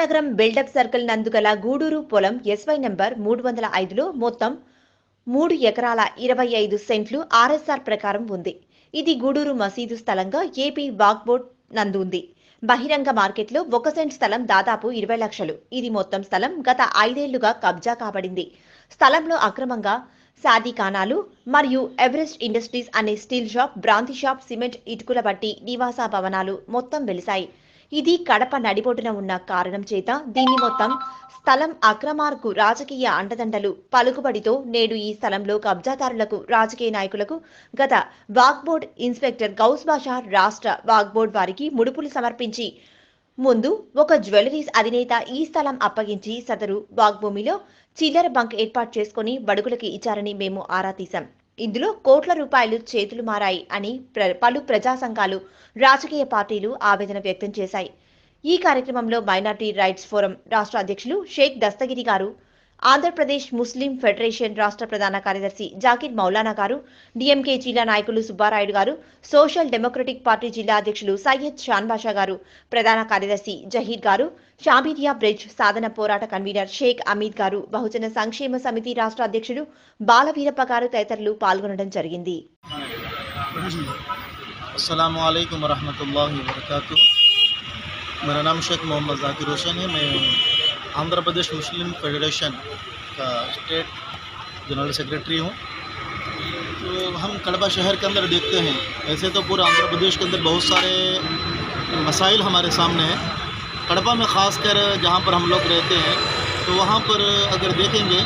రామనగరం బిల్డప్ సర్కిల్ నందుగల గూడూరు పొలం ఎస్వై నంబర్ మూడు వందల ఐదులో మొత్తం మూడు ఎకరాల ఇరవై ఐదు సెంట్లు ఆర్ఎస్ఆర్ ప్రకారం ఉంది. ఇది గూడూరు మసీదు స్థలంగా ఏపీ వాక్బోర్డ్ నందు ఉంది. బహిరంగ మార్కెట్లో ఒక సెంట్ స్థలం దాదాపు ఇరవై లక్షలు. ఇది మొత్తం స్థలం గత ఐదేళ్ళుగా కబ్జా కాబడింది. స్థలంలో అక్రమంగా సాదికానాలు మరియు ఎవరెస్ట్ ఇండస్ట్రీస్ అనే స్టీల్ షాప్ బ్రాంతి షాప్ సిమెంట్ ఇటుకుల బట్టి నివాస భవనాలు మొత్తం వెలిశాయి. ఇది కడప నడిబొడ్డున ఉన్న కారణం చేత దీని మొత్తం స్థలం అక్రమార్కు రాజకీయ అండదండలు పలుకుబడితో నేడు ఈ స్థలంలో కబ్జాదారులకు రాజకీయ నాయకులకు గత వాగ్బోర్డ్ ఇన్స్పెక్టర్ గౌస్ బాషా రాష్ట్ర వాగ్బోర్డ్ వారికి ముడుపులు సమర్పించి ముందు ఒక జ్యువెలరీస్ అధినేత ఈ స్థలం అప్పగించి సదరు వాగ్భూమిలో చిల్లర బంక్ ఏర్పాటు చేసుకుని బడుగులకి ఇచ్చారని మేము ఆరా తీశాం. ఇందులో కోట్ల రూపాయలు చేతులు మారాయి అని ప్ర- పలు ప్రజా సంఘాలు రాజకీయ పార్టీలు ఆవేదన వ్యక్తం చేశాయి. ఈ కార్యక్రమంలో మైనార్టీ రైట్స్ ఫోరం రాష్ట్ర అధ్యక్షులు షేక్ దస్తగిరి గారు ఆంధ్రప్రదేశ్ ముస్లిం ఫెడరేషన్ రాష్ట్ర ప్రధాన కార్యదర్శి జాకిర్ మౌలానా గారు డిఎంకే జిల్లా నాయకులు సుబ్బారాయుడు గారు సోషల్ డెమోక్రటిక్ పార్టీ జిల్లా అధ్యక్షులు సయ్యద్ షాన్బాషా గారు ప్రధాన కార్యదర్శి జహీర్ గారు షాబీరియా బ్రిడ్జ్ సాధన పోరాట కన్వీనర్ షేక్ అమీద్ గారు బహుజన సంక్షేమ సమితి రాష్ట్ర అధ్యక్షుడు బాలవీరప్ప గారు తదితరులు పాల్గొనడం జరిగింది. آندھرا پردیش مسلم فیڈریشن کا اسٹیٹ جنرل سیکرٹری ہوں۔ تو ہم کڑبہ شہر کے اندر دیکھتے ہیں۔ ایسے تو پورے آندھرا پردیش کے اندر بہت سارے مسائل ہمارے سامنے ہیں۔ کڑبہ میں خاص کر جہاں پر ہم لوگ رہتے ہیں، تو وہاں پر اگر دیکھیں گے،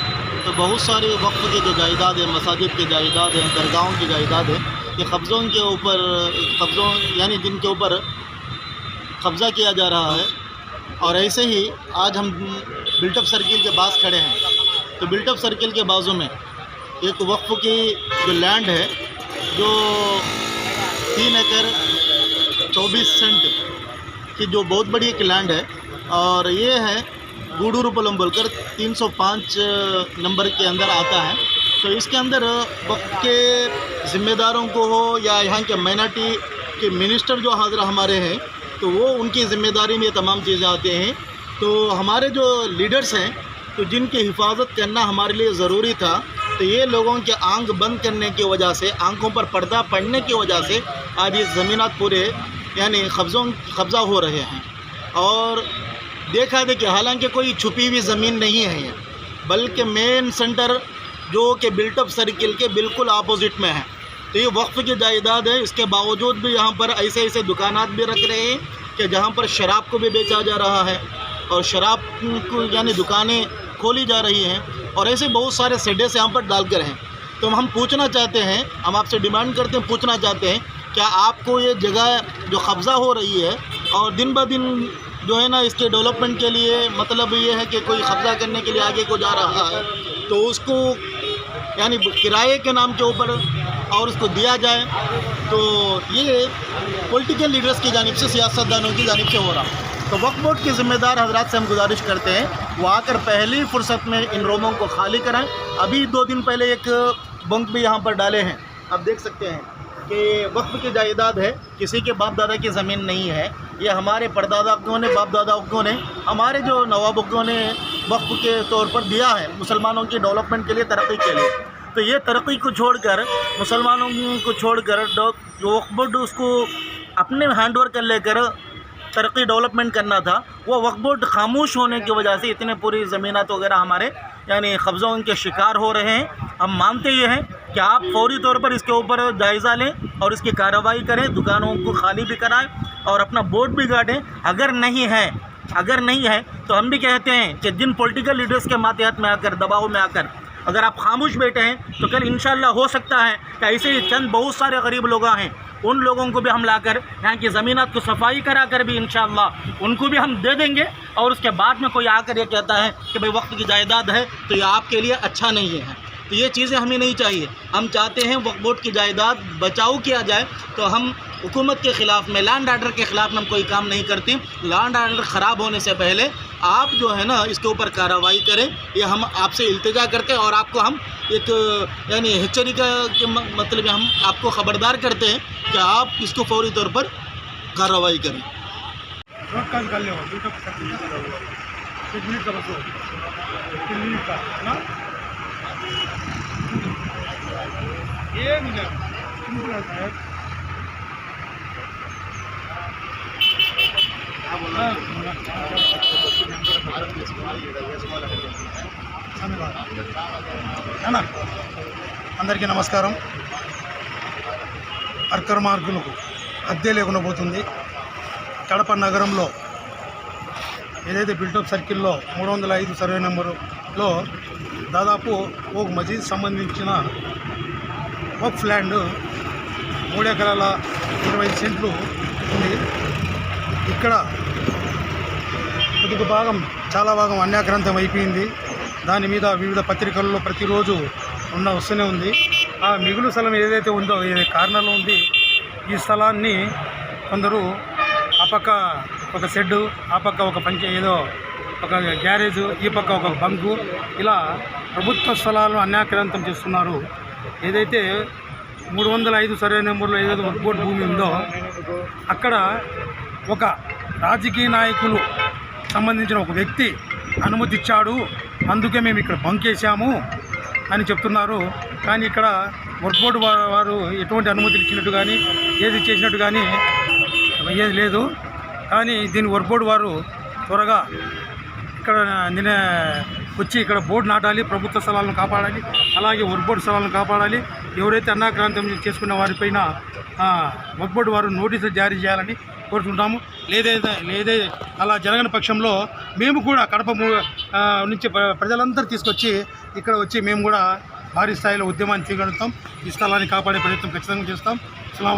تو بہت سارے وقت کے جو جائیداد ہیں، مساجد کے جائیداد ہیں، درگاہوں کی جائیداد ہیں یہ قبضوں کے اوپر، قبضوں یعنی جن کے اوپر قبضہ کیا جا رہا ہے اور ایسے ہی آج ہم بلٹ اپ سرکل کے پاس کھڑے ہیں۔ تو بلٹ اپ سرکل کے بازوں میں ایک وقف کی جو لینڈ ہے، جو تین ایکر چوبیس سینٹ کی جو بہت بڑی ایک لینڈ ہے۔ اور یہ ہے گوڈور کر تین سو پانچ نمبر کے اندر آتا ہے۔ تو اس کے اندر وقت کے ذمہ داروں کو ہو یا یہاں کے مائنارٹی کے منسٹر جو حاضر ہمارے ہیں تو وہ ان کی ذمہ داری میں یہ تمام چیزیں آتے ہیں۔ تو ہمارے جو لیڈرز ہیں، تو جن کی حفاظت کرنا ہمارے لیے ضروری تھا، تو یہ لوگوں کے آنکھ بند کرنے کی وجہ سے، آنکھوں پر پردہ پڑنے کی وجہ سے آج یہ زمینات پورے یعنی قبضوں، قبضہ ہو رہے ہیں۔ اور دیکھا دے کہ حالانکہ کوئی چھپی ہوئی زمین نہیں ہے، بلکہ مین سینٹر جو کہ بلٹ اپ سرکل کے بالکل اپوزٹ میں ہے۔ تو یہ وقف کی جائیداد ہے۔ اس کے باوجود بھی یہاں پر ایسے ایسے دکانات بھی رکھ رہے ہیں کہ جہاں پر شراب کو بھی بیچا جا رہا ہے اور شراب کو یعنی دکانیں کھولی جا رہی ہیں اور ایسے بہت سارے سڈیس یہاں پر ڈال کر ہیں۔ تو ہم پوچھنا چاہتے ہیں، ہم آپ سے ڈیمانڈ کرتے ہیں، پوچھنا چاہتے ہیں، کیا آپ کو یہ جگہ جو قبضہ ہو رہی ہے اور دن بہ دن جو ہے نا اس کے ڈیولپمنٹ کے لیے مطلب یہ ہے کہ کوئی قبضہ کرنے کے لیے آگے کو جا رہا ہے، تو اس کو یعنی کرائے کے نام کے اوپر اور اس کو دیا جائے تو یہ پولیٹیکل لیڈرز کی جانب سے سیاست دانوں کی جانب سے ہو رہا۔ تو وقت بورڈ کے ذمہ دار حضرات سے ہم گزارش کرتے ہیں، وہ آ کر پہلی فرصت میں ان روموں کو خالی کریں ابھی دو دن پہلے ایک بنک بھی یہاں پر ڈالے ہیں۔ آپ دیکھ سکتے ہیں کہ وقف کی جائیداد ہے، کسی کے باپ دادا کی زمین نہیں ہے۔ یہ ہمارے پردادا اگوں نے، باپ دادا اگوں نے، ہمارے جو نواب اگوں نے وقف کے طور پر دیا ہے، مسلمانوں کی ڈیولپمنٹ کے لیے، ترقی کے لیے۔ تو یہ ترقی کو چھوڑ کر، مسلمانوں کو چھوڑ کر وقف بورڈ اس کو اپنے ہینڈ اوور کر لے کر ترقی ڈیولپمنٹ کرنا تھا۔ وہ وقف بورڈ خاموش ہونے کی وجہ سے اتنے پوری زمینات وغیرہ ہمارے یعنی قبضوں کے شکار ہو رہے ہیں۔ ہم مانتے یہ ہیں کہ آپ فوری طور پر اس کے اوپر جائزہ لیں اور اس کی کارروائی کریں، دکانوں کو خالی بھی کرائیں اور اپنا بورڈ بھی کاٹیں اگر نہیں ہے، اگر نہیں ہے تو ہم بھی کہتے ہیں کہ جن پولیٹیکل لیڈرز کے ماتحت میں آ کر، دباؤ میں آ کر اگر آپ خاموش بیٹھے ہیں تو کل انشاءاللہ ہو سکتا ہے کہ ایسے ہی چند بہت سارے غریب لوگ ہیں۔ ان لوگوں کو بھی ہم لا کر یہاں کی زمینات کو صفائی کرا کر بھی انشاءاللہ ان کو بھی ہم دے دیں گے۔ اور اس کے بعد میں کوئی آ کر یہ کہتا ہے کہ بھئی وقت کی جائیداد ہے تو یہ آپ کے لیے اچھا نہیں ہے۔ تو یہ چیزیں ہمیں نہیں چاہیے۔ ہم چاہتے ہیں وقت بورڈ کی جائیداد بچاؤ کیا جائے تو ہم حکومت کے خلاف میں لینڈ آرڈر کے خلاف میں ہم کوئی کام نہیں کرتے لینڈ آرڈر خراب ہونے سے پہلے آپ جو ہے نا اس کے اوپر کارروائی کریں۔ یہ ہم آپ سے التجا کرتے ہیں اور آپ کو ہم ایک یعنی ہچری کا مطلب ہم آپ کو خبردار کرتے ہیں کہ آپ اس کو فوری طور پر کارروائی کریں۔ یہ అందరికీ నమస్కారం. అర్కర్ మార్గులకు అద్దె లేకుండా పోతుంది. కడప నగరంలో ఏదైతే బిల్టప్ సర్కిల్లో మూడు వందల ఐదు సర్వే నెంబరులో దాదాపు ఒక మసీద్ సంబంధించిన వక్ఫ్ ల్యాండ్ మూడు ఎకరాల ఇరవై సెంట్లు ఉంది. ఇక్కడ కొద్దిగా భాగం చాలా భాగం అన్యాక్రాంతం అయిపోయింది. దాని మీద వివిధ పత్రికల్లో ప్రతిరోజు ఉన్న వస్తూనే ఉంది. ఆ మిగులు స్థలం ఏదైతే ఉందో ఏది కారణంలో ఉంది ఈ స్థలాన్ని కొందరు ఆ పక్క ఒక షెడ్డు ఆ పక్క ఒక పంచ ఏదో ఒక గ్యారేజ్ ఈ పక్క ఒక బంకు ఇలా ప్రభుత్వ స్థలాలను అన్యాక్రాంతం చేస్తున్నారు. ఏదైతే మూడు వందల ఐదు సర్వే నెంబర్లో ఏదైతే వర్క్ భూమి ఉందో అక్కడ ఒక రాజకీయ నాయకులు సంబంధించిన ఒక వ్యక్తి అనుమతి ఇచ్చాడు అందుకే మేము ఇక్కడ బంకేసాము అని చెప్తున్నారు. కానీ ఇక్కడ వర్క్ బోర్డు వారు ఎటువంటి అనుమతులు ఇచ్చినట్టు కానీ ఏది చేసినట్టు కానీ ఏది లేదు. కానీ దీని వర్క్ బోర్డు వారు త్వరగా ఇక్కడ నిన్న వచ్చి ఇక్కడ బోర్డు నాటాలి ప్రభుత్వ స్థలాలను కాపాడాలి అలాగే వర్బోర్డు స్థలాలను కాపాడాలి. ఎవరైతే అన్నాక్రాంతం చేసుకున్న వారిపైన ఆ, వారు నోటీసులు జారీ చేయాలని కోరుకుంటాము లేదైతే లేదే అలా జరగని పక్షంలో మేము కూడా కడప నుంచి ప్ర- ప్రజలందరూ తీసుకొచ్చి ఇక్కడ వచ్చి మేము కూడా భారీ స్థాయిలో ఉద్యమాన్ని తీగలుగుతాం. ఈ స్థలాన్ని కాపాడే ప్రయత్నం ఖచ్చితంగా చేస్తాం.